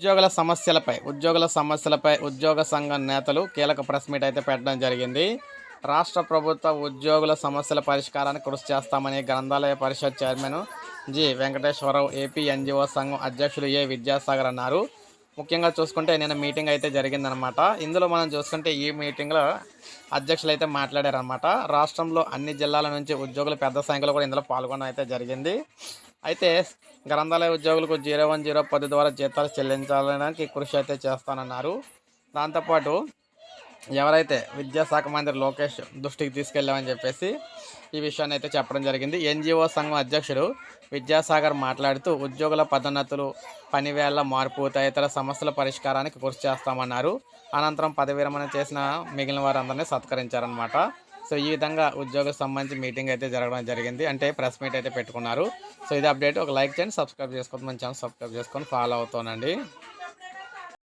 ఉద్యోగుల సమస్యలపై ఉద్యోగుల సమస్యలపై ఉద్యోగ సంఘం నేతలు కీలక ప్రెస్ మీట్ అయితే పెట్టడం జరిగింది. రాష్ట్ర ప్రభుత్వ ఉద్యోగుల సమస్యల పరిష్కారానికి కృషి చేస్తామని గ్రంథాలయ పరిషత్ chairman G. Venkateswararao AP NGO సంఘం అధ్యక్షులు ఏ. విద్యాసాగర్ అన్నారు. ముఖ్యంగా చూసుకుంటే నిన్న మీటింగ్ అయితే జరిగిందనమాట ఇందులో మనం చూసుకుంటే ఈ మీటింగ్లో అధ్యక్షులు అయితే మాట్లాడారనమాట రాష్ట్రంలో అన్ని జిల్లాల నుంచి ఉద్యోగులు పెద్ద సంఖ్యలో కూడా ఇందులో పాల్గొనడం అయితే జరిగింది. అయితే గ్రంథాలయ ఉద్యోగులకు జీరో వన్ జీరో పది ద్వారా జీతాలు చెల్లించాలడానికి కృషి అయితే చేస్తానన్నారు. దాంతోపాటు ఎవరైతే విద్యాశాఖ మంత్రి లోకేష్ దృష్టికి తీసుకెళ్ళామని చెప్పేసి ఈ విషయాన్ని అయితే చెప్పడం జరిగింది. ఎన్జిఓ సంఘం అధ్యక్షుడు విద్యాసాగర్ మాట్లాడుతూ ఉద్యోగుల పదోన్నతులు పనివేళ్ళ మార్పు తదితర సమస్యల పరిష్కారానికి కృషి చేస్తామన్నారు. అనంతరం పదవిరమణ చేసిన మిగిలిన వారందరినీ సత్కరించారనమాట సో ఈ విధంగా ఉద్యోగం సంబంధించి మీటింగ్ అయితే జరగడం జరిగింది. అంటే ప్రెస్ మీట్ అయితే పెట్టుకున్నారు. సో ఇది అప్డేట్. ఒక లైక్ చేయండి సబ్స్క్రైబ్ చేసుకోండి. మన ఛానల్ సబ్స్క్రైబ్ చేసుకొని ఫాలో అవుతానండి